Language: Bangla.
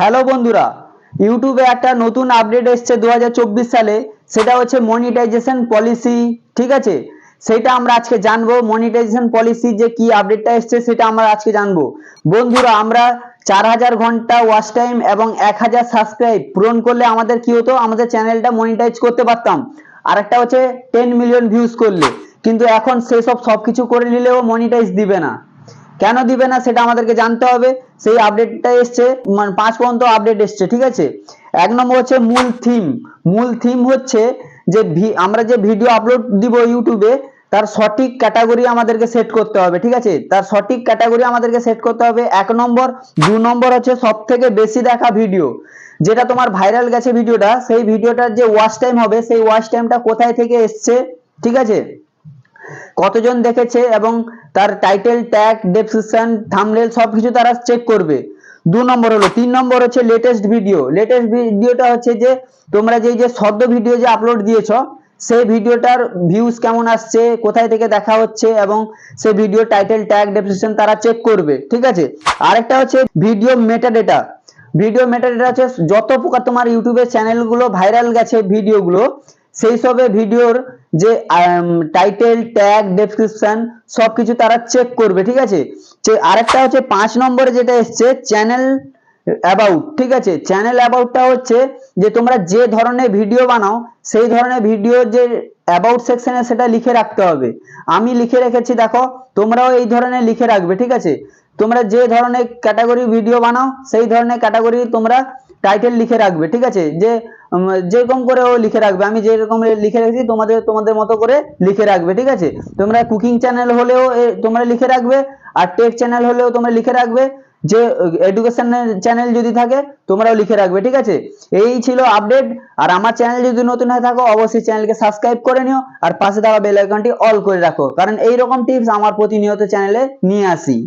হ্যালো বন্ধুরা, ইউটিউবে একটা নতুন আপডেট এসছে দু হাজার চব্বিশ সালে, সেটা হচ্ছে মনিটাইজেশন পলিসি ঠিক আছে? সেটা আমরা আজকে জানব মনিটাইজেশন পলিসি যে কি আপডেটটা এসছে সেটা আমরা আজকে জানব। বন্ধুরা, আমরা চার হাজার ঘণ্টা ওয়াচ টাইম এবং এক হাজার সাবস্ক্রাইব পূরণ করলে আমাদের কি হতো? আমাদের চ্যানেলটা মনিটাইজ করতে পারতাম। আরেকটা হচ্ছে টেন মিলিয়ন ভিউজ করলে। কিন্তু এখন সেসব সবকিছু করে নিলেও মনিটাইজ দিবে না। কেন দিবে না সেটা আমাদেরকে জানতে হবে। সেই আপডেটটা এসছে মানে পাঁচ পর্যন্ত আপডেট এসছে, ঠিক আছে? এক নম্বর হচ্ছে মূল থিম মূল থিম হচ্ছে যে আমরা যে ভিডিও আপলোড দিব ইউটিউবে তার সঠিক ক্যাটাগরি আমাদেরকে সেট করতে হবে, ঠিক আছে? তার সঠিক ক্যাটাগরি আমাদেরকে সেট করতে হবে। এক নম্বর, দু নম্বর হচ্ছে সব থেকে বেশি দেখা ভিডিও যেটা তোমার ভাইরাল গেছে ভিডিওটা সেই ভিডিওটার যে ওয়াচ টাইম হবে, সেই ওয়াচ টাইমটা কোথায় থেকে এসছে, ঠিক আছে? কতজন দেখেছে এবং তার টাইটেল ট্যাগ ডেসক্রিপশন থাম্বনেল সবকিছু তারা চেক করবে। দু নম্বর হলো, তিন নম্বর হচ্ছে লেটেস্ট ভিডিও লেটেস্ট ভিডিওটা হচ্ছে যে, তোমরা যেই যে সদ্য ভিডিও যে আপলোড দিয়েছ, সেই ভিডিওটার ভিউজ কেমন আসছে, কোথায় থেকে দেখা হচ্ছে এবং সেই ভিডিও টাইটেল ট্যাগ ডেসক্রিপশন তারা চেক করবে, ঠিক আছে? আরেকটা হচ্ছে video metadata video metadata হচ্ছে যত প্রকার তোমার ইউটিউবের চ্যানেলগুলো ভাইরাল গেছে ভিডিওগুলো সেই সবে ভিডিওর যে টাইটেল ট্যাগ ডেসক্রিপশন সবকিছু তারা চেক করবে, ঠিক আছে? আরেকটা হচ্ছে পাঁচ নম্বরে যেটা এসছে চ্যানেল অ্যাবাউট ঠিক আছে? চ্যানেল অ্যাবাউটটা হচ্ছে যে তোমরা যে ধরনের ভিডিও বানাও, সেই ধরনের ভিডিওর যে অ্যাবাউট সেকশনে সেটা লিখে রাখতে হবে। আমি লিখে রেখেছি, দেখো, তোমরাও এই ধরনের লিখে রাখবে, ঠিক আছে? তোমরা যে ধরনের ক্যাটাগরি ভিডিও বানাও, সেই ধরনের ক্যাটাগরি তোমরা টাইটেল লিখে রাখবে, ঠিক আছে? যে যেরকম করে ও লিখে রাখবে, আমি যেরকম লিখে রেখেছি, তোমাদের তোমাদের মতো করে লিখে রাখবে, ঠিক আছে? তোমরা কুকিং চ্যানেল হলেও তোমরা লিখে রাখবে, আর টেক চ্যানেল হলেও তোমরা লিখে রাখবে, যে এডুকেশন চ্যানেল যদি থাকে, তোমরাও লিখে রাখবে, ঠিক আছে? এই ছিল আপডেট আর আমার চ্যানেল যদি নতুন হয়ে থাকো, অবশ্যই চ্যানেলকে সাবস্ক্রাইব করে নিও, আর পাশে থাকা বেল আইকনটি অল করে রাখো, কারণ এই রকম টিপস আমার প্রতিনিয়ত চ্যানেলে নিয়ে আসি।